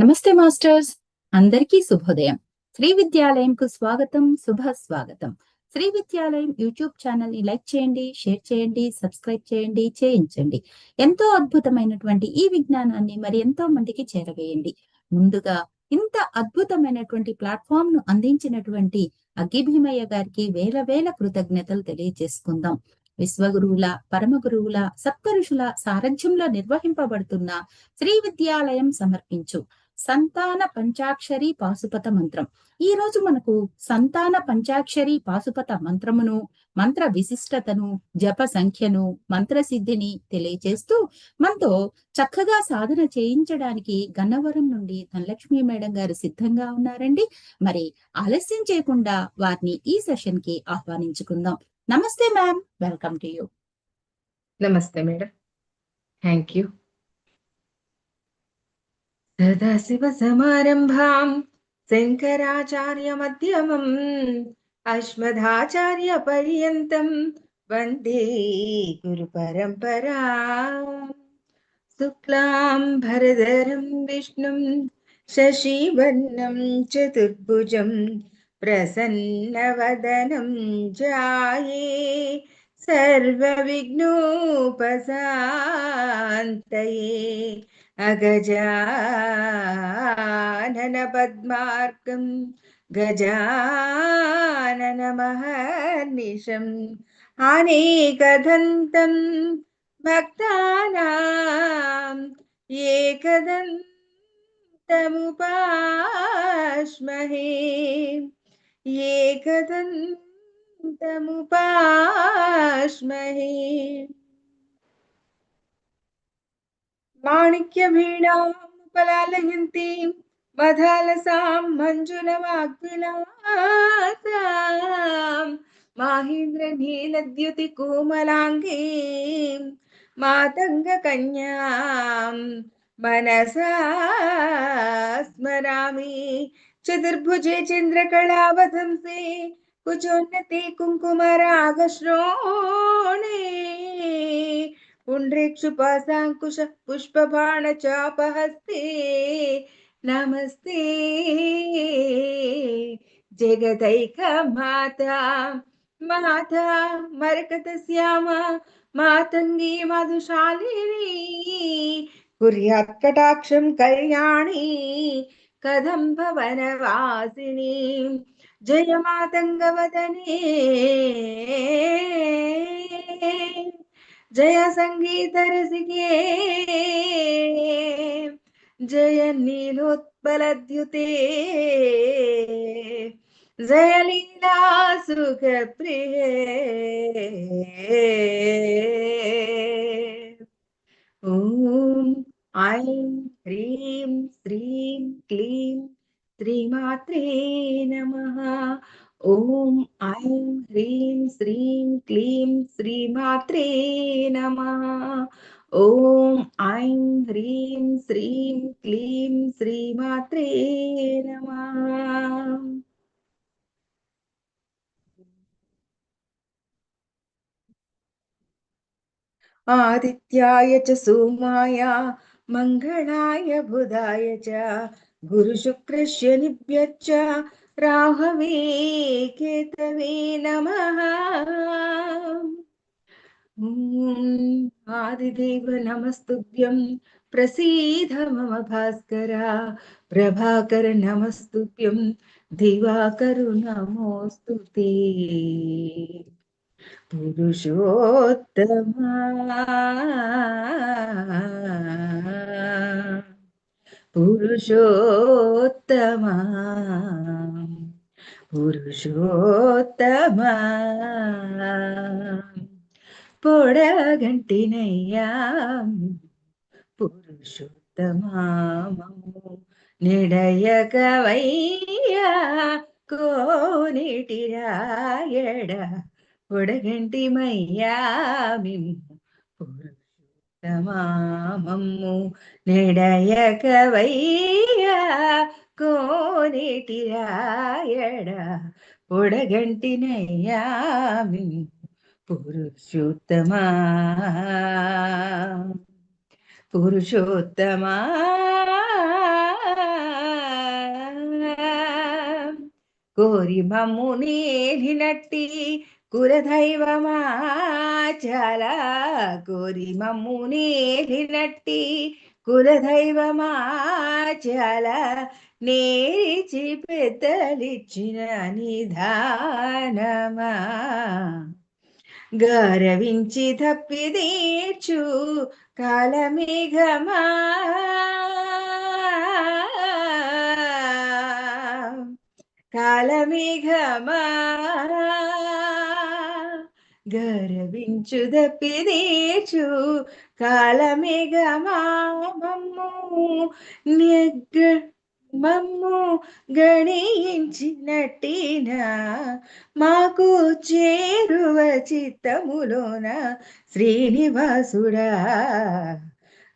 నమస్తే మాస్టర్స్. అందరికీ శుభోదయం. శ్రీ విద్యాలయంకు స్వాగతం శుభ స్వాగతం. శ్రీ విద్యాలయం యూట్యూబ్ ఛానల్ని లైక్ చేయండి షేర్ చేయండి సబ్స్క్రైబ్ చేయండి చేయించండి. ఎంతో అద్భుతమైనటువంటి ఈ విజ్ఞానాన్ని మరి ఎంతో మందికి చేరవేయండి. ముందుగా ఇంత అద్భుతమైనటువంటి ప్లాట్ఫామ్ను అందించినటువంటి అగ్గిభీమయ్య గారికి వేల వేల కృతజ్ఞతలు తెలియజేసుకుందాం. విశ్వగురువుల పరమ గురువుల సారథ్యంలో నిర్వహింపబడుతున్న శ్రీ విద్యాలయం సమర్పించు. సంతాన పంచాక్షరి పాశుపత మంత్రం. ఈ రోజు మనకు సంతాన పంచాక్షరి పాశుపత మంత్రమును మంత్ర విశిష్టతను జప సంఖ్యను మంత్ర సిద్ధిని తెలియజేస్తూ మనతో చక్కగా సాధన చేయించడానికి గన్నవరం నుండి ధనలక్ష్మి మేడం గారు సిద్ధంగా ఉన్నారండి. మరి ఆలస్యం చేయకుండా వారిని ఈ సెషన్కి ఆహ్వానించుకుందాం. నమస్తే మ్యామ్ వెల్కమ్ టు యూ. నమస్తే మేడం. థ్యాంక్ యూ सदाशिवसमारम्भां शङ्कराचार्यमध्यमम् अश्वथाचार्यपर्यन्तं वन्दे गुरुपरम्परा शुक्लां भरधरं विष्णुं शशिवर्णं चतुर्भुजं प्रसन्नवदनं जाये। सर्वविघ्नोपशान्तये अगजाननपद्मार्कं गजाननमहर्निशम् अनेकदन्तं भक्तानाम् एकदन्तमुपाश्महे। एकदन्तमुपाश्महे माणिक्यवीणामुपलालयन्तीं मधालसां मञ्जुलवाग्विलासां माहेन्द्रनीलद्युतिकोमलाङ्गीं मातङ्गकन्यां मनसा स्मरामि। चतुर्भुजे चन्द्रकलावधंसे ಕುಜೋನ್ನತಿ ಕುಂಕುಮರಾಗ ಶ್ರೋಣೆ ಪುಂಡ್ರೀಕ್ಷುಪಾಸಾಂಕುಶ ಪುಷ್ಪ ಬಾಣ ಚಾಪಹಸ್ತಿ ನಮಸ್ತೆ ಜಗದೈಕ ಮಾತಾ ಮಾತಾ ಮರಕತ ಶ್ಯಾಮ ಮಾತಂಗಿ ಮಧುಶಾಲಿನಿ ಕುರ್ಯಾತ್ ಕಟಾಕ್ಷಂ ಕಲ್ಯಾಣಿ ಕದಂಬ ವನವಾಸಿನಿ జయమాతంగవదనే. జయ సంగీత రసికే జయ నీలోత్పలద్యుతే. జయ లీలా సుఖ ప్రియ ఓం ఐం హ్రీం శ్రీం క్లీం श्रीमात्रे नमः। ॐ ऐं ह्रीं श्रीं क्लीं श्रीमात्रे नमः। ॐ ऐं ह्रीं श्रीं क्लीं श्रीमात्रे नमः। आदित्याय च सोमाय मङ्गलाय बुधाय च गुरुशुक्रस्य निभ्यश्च राहवे केतवे नमः। आदिदेव नमस्तुभ्यं। प्रसीद मम भास्कर। प्रभाकर नमस्तुभ्यं। दिवाकरु नमोऽस्तु ते। पुरुषोत्तमा। పురుషోత్తమ. పురుషోత్తమ. పొడగంటినయ్యా. పురుషోత్తమామము నిడయకవయ్యా. కోనిటిరాయడ పొడగంటిమయ్యా మిమ్ము. పురు మమ్ము నెడయక వయ్యా కోనేటి రాయడ పొడగంటినయ్యా పురుషోత్తమా. పురుషోత్తమా. కోరి మమ్ము నేనినట్టి కులదైవమాచల కోరి మమ్ము నేలినట్టి కులదైవమా నేరిచి పెద్దలిచ్చిన నిధానమా గౌరవించి తప్పి తీర్చు కాలమేఘమా కాలమేఘమా. గర్వించు దప్పిదీర్చు కాలమేఘమా మమ్ము నెగ్గ మమ్ము గణించినట్టిన మాకు చేరువ చిత్తములోన శ్రీనివాసుడా.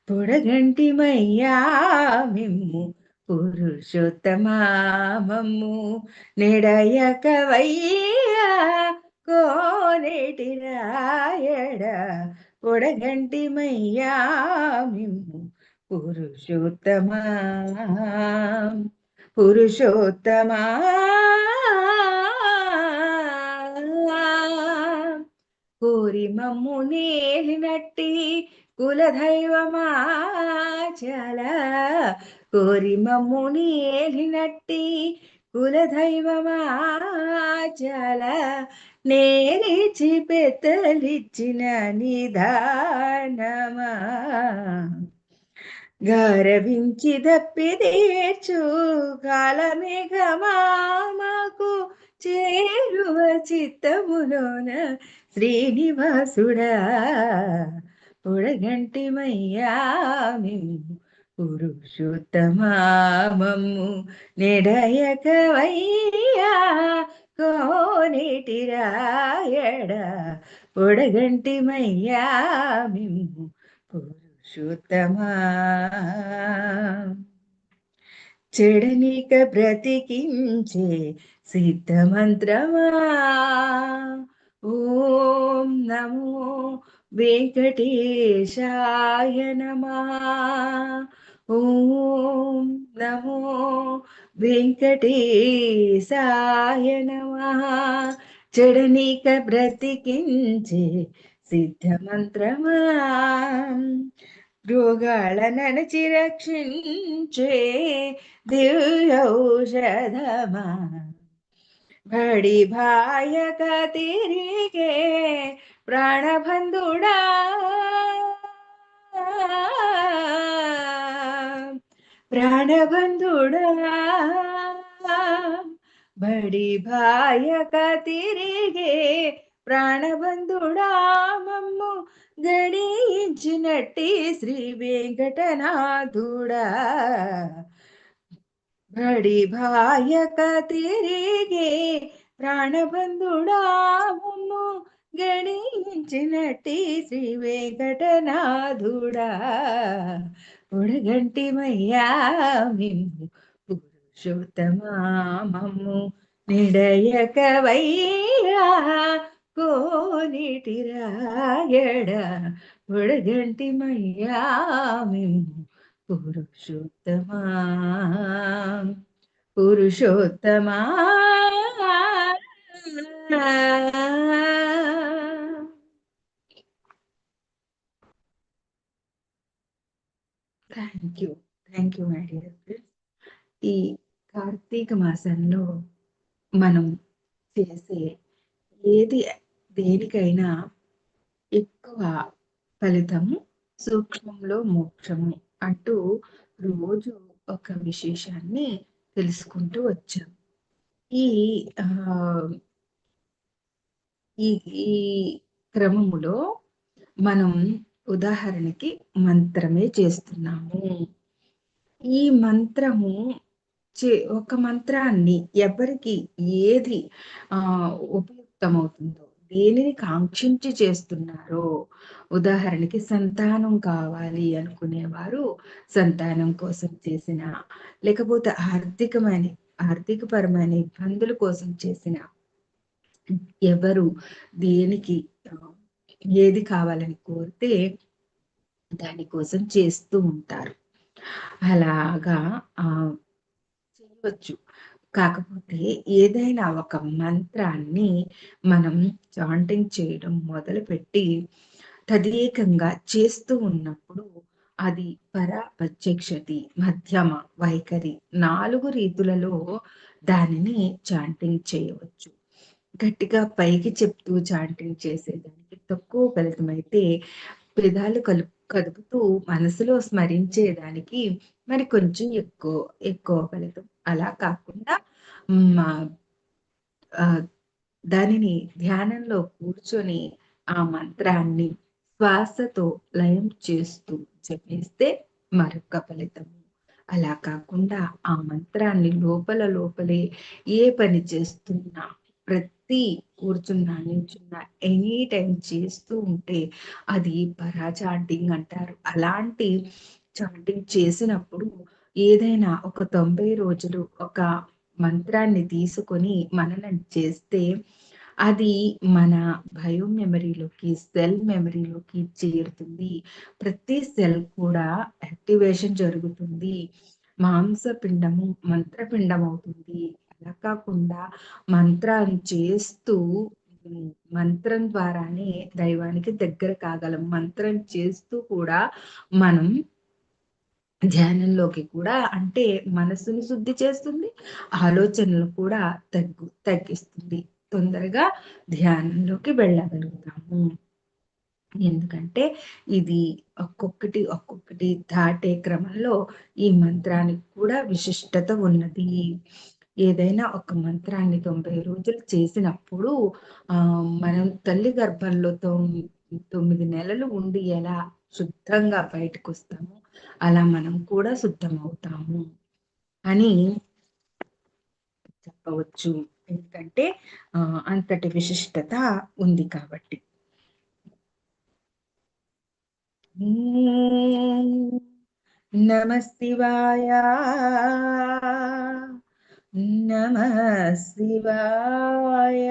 పొడగంటిమయ్యా మిమ్ము పురుషోత్తమామమ్ము నెడయకవయ్యా కోనేటి రాయడ పొడగంటి మయ్యా మిమ్ము పురుషోత్తమా. పురుషోత్తమా. కోరి మమ్ము నేలినట్టి కులదైవమా చాలా. కోరి మమ్ము నేలినట్టి కులదైవమా చాలా. నేనిచి పెత్తలిచ్చిన నిధానమా గౌరవించి దప్పిదేర్చు కాలమేఘమా మాకు చేరువ చిత్తములోన శ్రీనివాసుడా. పొడగంటిమయ్యా మేము పురుషోత్తమామము నిడయకవయ్యా కోనేటి రాయడ పొడగంటిమయ్యా మిమ్ము పురుషోత్తమా. చెడనిక బ్రతికించే సిద్ధమంత్రమా. ఓం నమో వెంకటేశాయ నమా. ఓం నమో వెంకటేశాయ నమ చెడనిక బ్రతికించే సిద్ధమంత్రమా? రోగాల నడచి రక్షించే దివ్యౌషధమా? బడి భాయక తిరిగే ప్రాణబంధుడా? ప్రాణబంధుడా బడి భాయక తిరిగే ప్రాణబంధుడా మమ్ము గణించినట్టి శ్రీ వెంకటనాథుడా బడి భాయక తిరిగే ప్రాణబంధుడా మమ్ము గణించినట్టి శ్రీ వెంకటనాథుడా ఉడగంటిమయ్యా మేము పురుషోత్తమా మమ్ము నిడయకవయ్యా కోనిటి రాయడ ఉడగంటిమయ్యా మేము పురుషోత్తమా పురుషోత్తమా. Thank you thank you my dear friends ఈ కార్తీక మాసంలో మనం చేసే ఏది దేనికైనా ఎక్కువ ఫలితము సూక్ష్మంలో మోక్షము అంటూ రోజు ఒక విశేషాన్ని తెలుసుకుంటూ వచ్చాం. ఈ ఈ ఈ క్రమములో మనం ఉదాహరణకి మంత్రమే చేస్తున్నాము. ఈ మంత్రము చే ఒక మంత్రాన్ని ఎవరికి ఏది ఆ ఉపయుక్తమవుతుందో దేనిని కాంక్షించి చేస్తున్నారో ఉదాహరణకి సంతానం కావాలి అనుకునేవారు సంతానం కోసం చేసిన లేకపోతే ఆర్థికమైన ఆర్థికపరమైన ఇబ్బందుల కోసం చేసిన ఎవరు దేనికి ఏది కావాలని కోరితే దానికోసం చేస్తూ ఉంటారు. అలాగా ఆ చేయవచ్చు. కాకపోతే ఏదైనా ఒక మంత్రాన్ని మనం చాంటింగ్ చేయడం మొదలుపెట్టి తదేకంగా చేస్తూ ఉన్నప్పుడు అది పర ప్రత్యక్షతి మధ్యమ వైఖరి నాలుగు రీతులలో దానిని చాంటింగ్ చేయవచ్చు. గట్టిగా పైకి చెప్తూ చాంటింగ్ చేసేదానికి తక్కువ ఫలితమైతే పెదాలు కలుపు కదుపుతూ మనసులో స్మరించేదానికి మరి కొంచెం ఎక్కువ ఎక్కువ ఫలితం. అలా కాకుండా దానిని ధ్యానంలో కూర్చొని ఆ మంత్రాన్ని శ్వాసతో లయం చేస్తూ చెప్పేస్తే మరొక ఫలితం. అలా కాకుండా ఆ మంత్రాన్ని లోపల లోపలే ఏ పని చేస్తున్నా ప్రతి కూర్చున్నా నిల్చున్నా ఎనీ టైం చేస్తూ ఉంటే అది పరా చాంటింగ్ అంటారు. అలాంటి చార్టింగ్ చేసినప్పుడు ఏదైనా ఒక తొంభై రోజులు ఒక మంత్రాన్ని తీసుకొని మననం చేస్తే అది మన బయో మెమరీలోకి సెల్ మెమరీలోకి చేరుతుంది. ప్రతి సెల్ కూడా యాక్టివేషన్ జరుగుతుంది. మాంసపిండము మంత్రపిండం అవుతుంది అలా కాకుండా మంత్రాన్ని చేస్తూ మంత్రం ద్వారానే దైవానికి దగ్గర కాగలం. మంత్రం చేస్తూ కూడా మనం ధ్యానంలోకి కూడా అంటే మనసుని శుద్ధి చేస్తుంది ఆలోచనలు కూడా తగ్గు తగ్గిస్తుంది. తొందరగా ధ్యానంలోకి వెళ్ళగలుగుతాము. ఎందుకంటే ఇది ఒక్కొక్కటి ఒక్కొక్కటి దాటే క్రమంలో ఈ మంత్రానికి కూడా విశిష్టత ఉన్నది. ఏదైనా ఒక మంత్రాన్ని తొంభై రోజులు చేసినప్పుడు ఆ మనం తల్లి గర్భంలో తొమ్మిది నెలలు ఉండి ఎలా శుద్ధంగా బయటకు వస్తామో అలా మనం కూడా శుద్ధం అవుతాము అని చెప్పవచ్చు. ఎందుకంటే అంతటి విశిష్టత ఉంది కాబట్టి. నమస్తివాయ. నమ శివాయ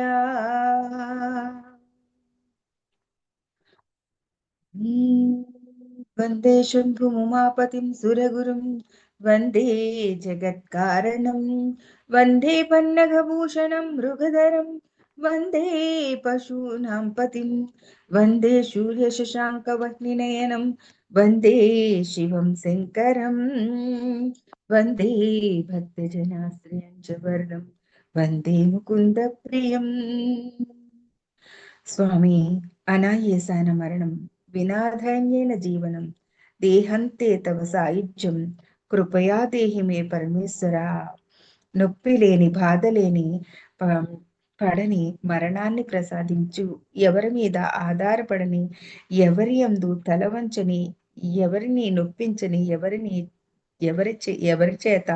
వందే శంభుముమాపతిం సురగురుం వందే జగత్కారణం. వందే పన్నగభూషణం మృగధరం. వందే పశూనాం పతిం. వందే శూర్యశశాంకవహ్నినయనం వందే శివం శంకరం. వందే భక్తజనాశ్రయం చ వర్ణం వందే ముకుంద ప్రియం. స్వామి అనాయేసాన మరణం వినాధన్యేన జీవనం దేహంతే తవ సాయుధ్యం కృపయా దేహి మే పరమేశ్వర. నొప్పి లేని బాధ లేని పడని మరణాన్ని ప్రసాదించు ఎవరి మీద ఆధారపడని ఎవరి అందు తలవంచని ఎవరిని నొప్పించని ఎవరిని ఎవరి ఎవరి చేత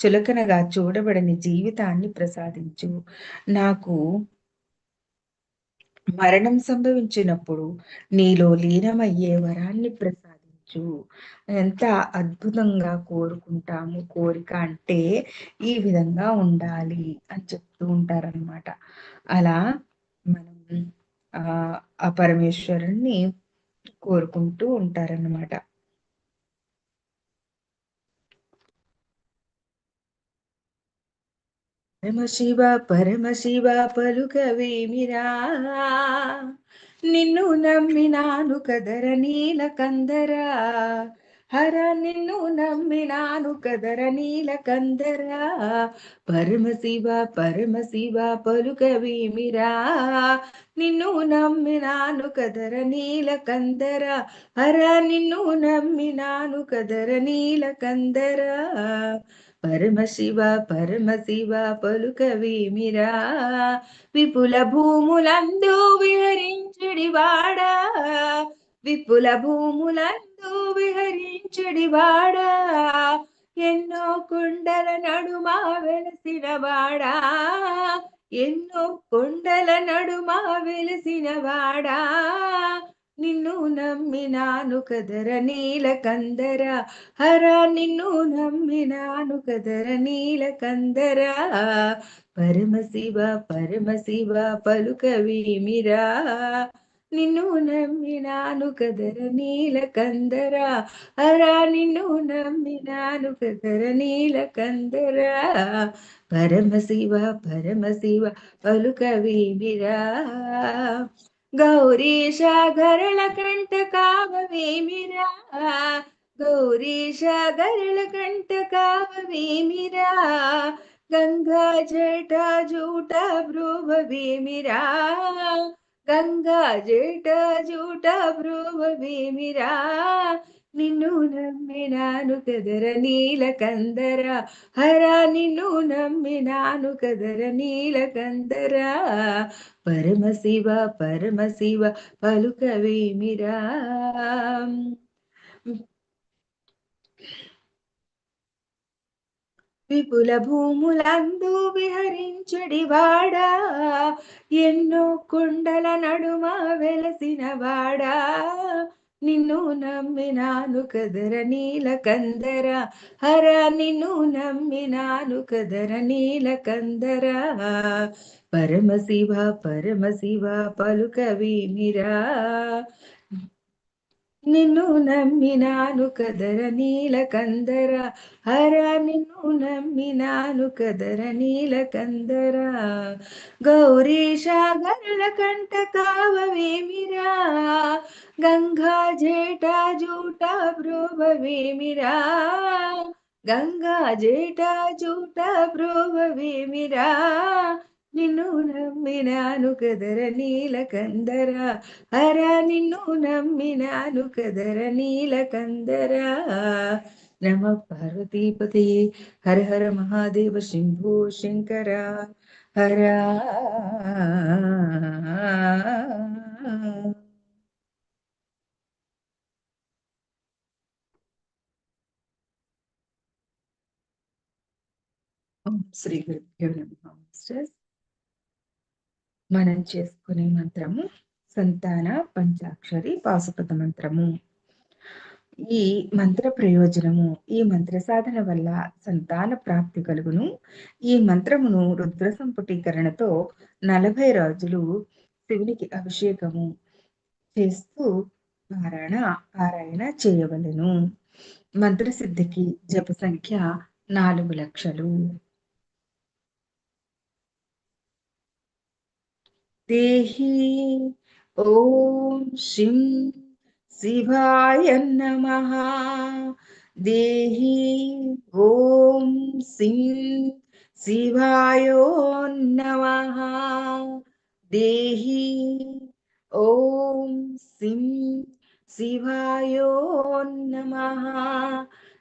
చులకనగా చూడబడని జీవితాన్ని ప్రసాదించు. నాకు మరణం సంభవించినప్పుడు నీలో లీనమయ్యే వరాన్ని ప్రసాదించు. ఎంత అద్భుతంగా కోరుకుంటాము కోరిక అంటే ఈ విధంగా ఉండాలి అని చెప్తూ ఉంటారనమాట అలా మనం ఆ పరమేశ్వరుణ్ణి కోరుకుంటూ ఉంటారనమాట పరమశివ పరమశివ పలుకవేమిరా నిన్ను నమ్మినాను కదర నీల కందరా. హర నిన్ను నమ్మినాను కదర నీల కందరా. పరమశివ పరమశివ పలుకవేమిరా నిన్ను నమ్మినాను కదర నీల కందర. హర నిన్ను నమ్మినాను కదర నీల కందరా. పరమశివ పరమశివ పలుకవేమిరా విపుల భూములందు విహరించుడివాడా విపుల భూములందు విహరించుడివాడా ఎన్నో కొండల నడుమా వెలసిన వాడా. ఎన్నో కొండల నడుమా వెలసిన వాడా. నిన్ను నమ్మినాను కదర నీల కందర. హర నిన్ను నమ్మినాను కదర నీల కందర. పరమశివ పరమశివ పలుకవీమిరా నిన్ను నమ్మినాను కదర నీలకందర హరా నిన్ను నమ్మినాను కదర నీలకందర పరమశివ పరమశివ పలుకవేమిరా గౌరీశ గరళ కంట కావవేమిరా గౌరీశ గరళ కంట కావవేమిరా గంగా జట జూట బ్రూవేమిరా గంగా జట జూట బ్రూవేమిరా నిన్ను నమ్మినాను కదర నీలకందర. హరా నిన్ను నమ్మినాను కదర నీలకందర. పరమశివ పరమశివ పలుకవేమిరా విపుల భూములందు విహరించడివాడా ఎన్నో కొండల నడుమ వెలసిన వాడా. నిన్ను నమ్మినాను కదర నీలకందర హర నిన్ను నమ్మినాను కదర నీలకందర పరమశివ పరమశివ పలుకవేమిరా నిన్ను నమ్మినాను కదర నీలకందర. హర నిన్ను నమ్మినాను కదర నీలకందర. గౌరీశ గరళ కంట కావవేమిరా? గంగా జేట జూట బ్రోవేమిరా గంగా జేట జూట బ్రోవేమిరా నిన్ను నమ్మినాను కదర నీలకందర హర నిన్ను నమ్మినాను కదర నీలకందర నమ పార్వతీపతయే హర హర మహాదేవ శంభో శంకర హర ఓం శ్రీ గురుభ్యో నమః మాస్టర్స్ మనం చేసుకునే మంత్రము సంతాన పంచాక్షరి పాశుపత మంత్రము. ఈ మంత్ర ప్రయోజనము ఈ మంత్ర సాధన వల్ల సంతాన ప్రాప్తి కలుగును. ఈ మంత్రమును రుద్ర సంపుటీకరణతో నలభై రోజులు శివునికి అభిషేకము చేస్తూ పారాయణ పారాయణ చేయవలెను. మంత్రసిద్ధికి జప సంఖ్య నాలుగు లక్షలు. దేహి ఓం శిం శివాయ నమ. దేహి ఓం సిం శివాయో నమ. దేహి ఓం సిం శివాయో నమ.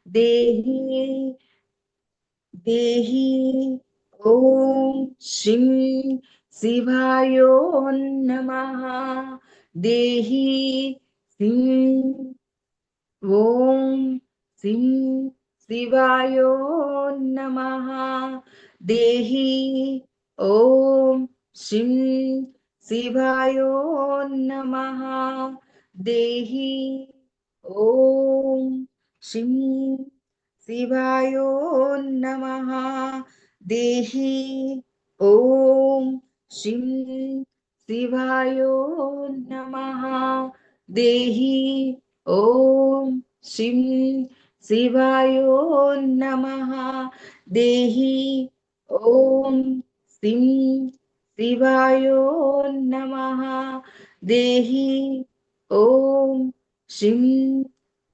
దేహి దేహి ఓం శిం शिवायो शिवायोन्नमः देहि सिं ॐ सिं शिवायोन्नमः देहि ॐ शिं शिवायोन्नमः देहि ॐ शिं शिवायोन्नमः देहि ॐ श्री शिवायो नमः। देहि ॐ श्रीं शिवायो नमः। देहि ॐ श्रीं शिवायो नमः। देहि ॐ श्रीं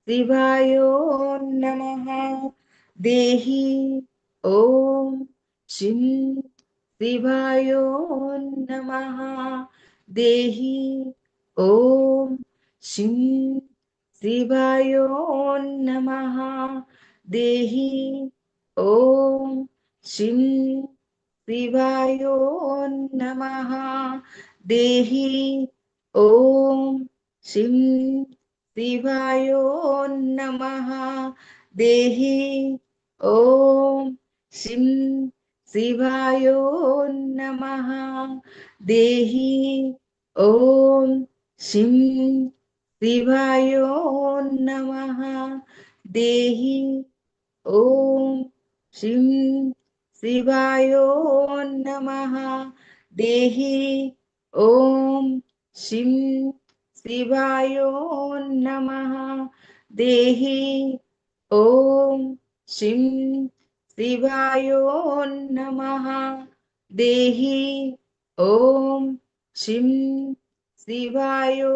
शिवायो नमः। देहि ॐ श्रीं శివాయో నమ. దేహి ఓం శిం శివాయో నమ. దేహి ఓం శిం శివాయో నమ. దేహి ఓం శిం శివాయో నమ. దేహి ఓం శిం శివాయో నమ. దేహి ఓం శిం శివాయో నమ. దేహి ఓం శిం శివాయో నమ. దేహి ఓం శిం శివాయో నమ. దేహి ఓం శిం శివాయో నమ. దేహి ఓం శిం శివాయో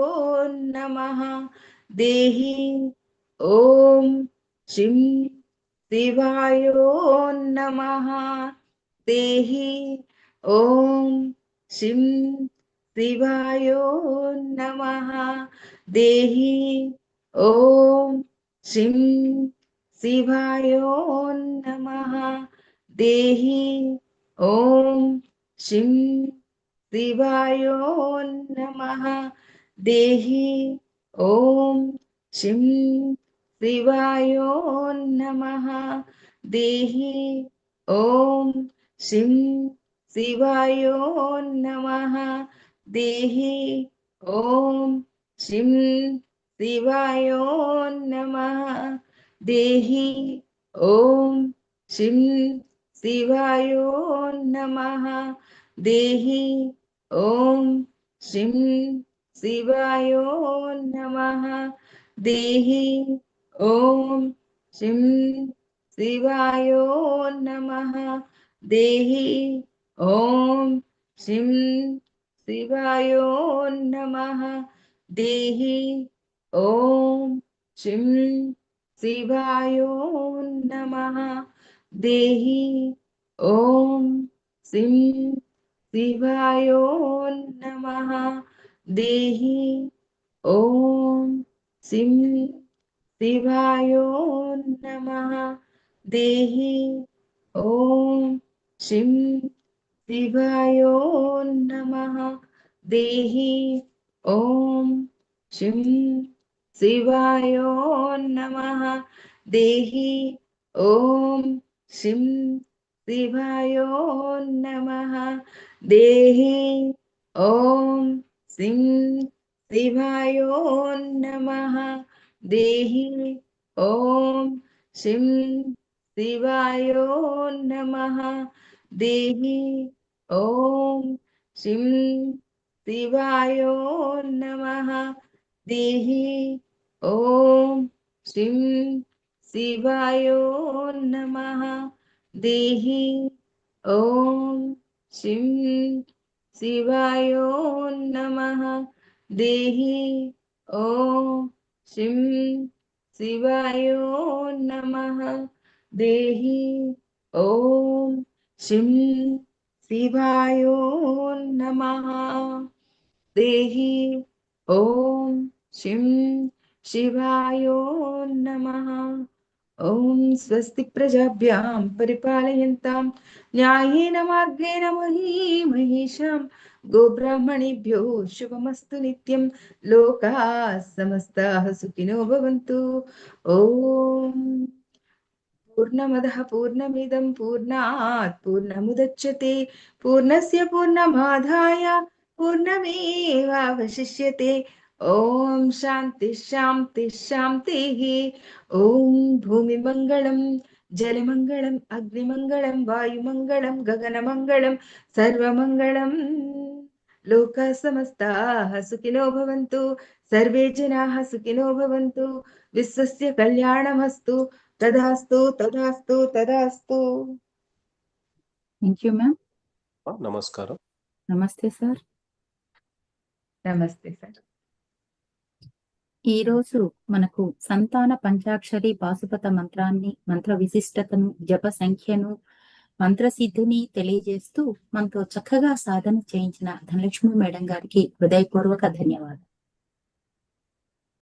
నమ. దేహి ఓం శిం శివాయో నమ. దేహి ఓం శిం శివాయో నమ. దేహి ఓం శిం शिवायो नमः। देहि ॐ शिं शिवायो नमः। देहि ॐ शिं शिवायो नमः। देहि ॐ शिं शिवायो नमः। देहि ॐ शिं शिवायो नमः। देहि ॐ शिं शिवायो नमः। देहि ॐ शिं शिवायो नमः। देहि ॐ शिं शिवायो नमः। देहि ॐ शिं शिवायो नमः। देहि ॐ शिं शिवायो नमः। देहि ॐ सिं शिवायो नमः। देहि ॐ सिं शिवायो नमः। देहि ॐ शिं शिवायो नमः। देहि ॐ शिं శివాయో నమ. దేహి ఓం శిం శివాయో నమ. దేహి ఓం శిం శివాయో నమ. దేహి ఓం శిం శివాయో నమ. దేహి ఓం శిం శివాయో నమ. देहि। ॐ श्रीं शिवायो नमः। देहि। ॐ श्रीं शिवायो नमः। देहि। ॐ श्रीं शिवायो नमः। देहि। ॐ श्रीं शिवायो नमः। देहि। ॐ శిం శివాయో నమః. ఓం స్వస్తి ప్రజాభ్యాం పరిపాలయంతాం. న్యాయేన మార్గేణ మహీ మహిషాం గోబ్రాహ్మణేభ్యో శుభమస్తు నిత్యం. లోకా సమస్తాః సుఖినో భవంతు. ఓం పూర్ణమదః పూర్ణమిదం పూర్ణాత్ పూర్ణముదచ్యతే పూర్ణస్య పూర్ణమాదాయ పూర్ణమేవావశిష్యతే. ॐ शान्ति शान्ति शान्तिः ॐ भूमिमङ्गलं जलमङ्गलम् अग्निमङ्गलं वायुमङ्गलं गगनमङ्गलं सर्वमङ्गलम् लोकाः समस्ताः सुखिनो भवन्तु सर्वे जनाः सुखिनो भवन्तु विश्वस्य कल्याणमस्तु। तदास्तु तदास्तु तदास्तु। थैंक यू मैम नमस्कार। नमस्ते सर नमस्ते सर ఈ రోజు మనకు సంతాన పంచాక్షరి పాశుపత మంత్రాన్ని మంత్ర విశిష్టతను జప సంఖ్యను మంత్రసిద్ధిని తెలియజేస్తూ మనతో చక్కగా సాధన చేయించిన ధనలక్ష్మి మేడం గారికి హృదయపూర్వక ధన్యవాదాలు.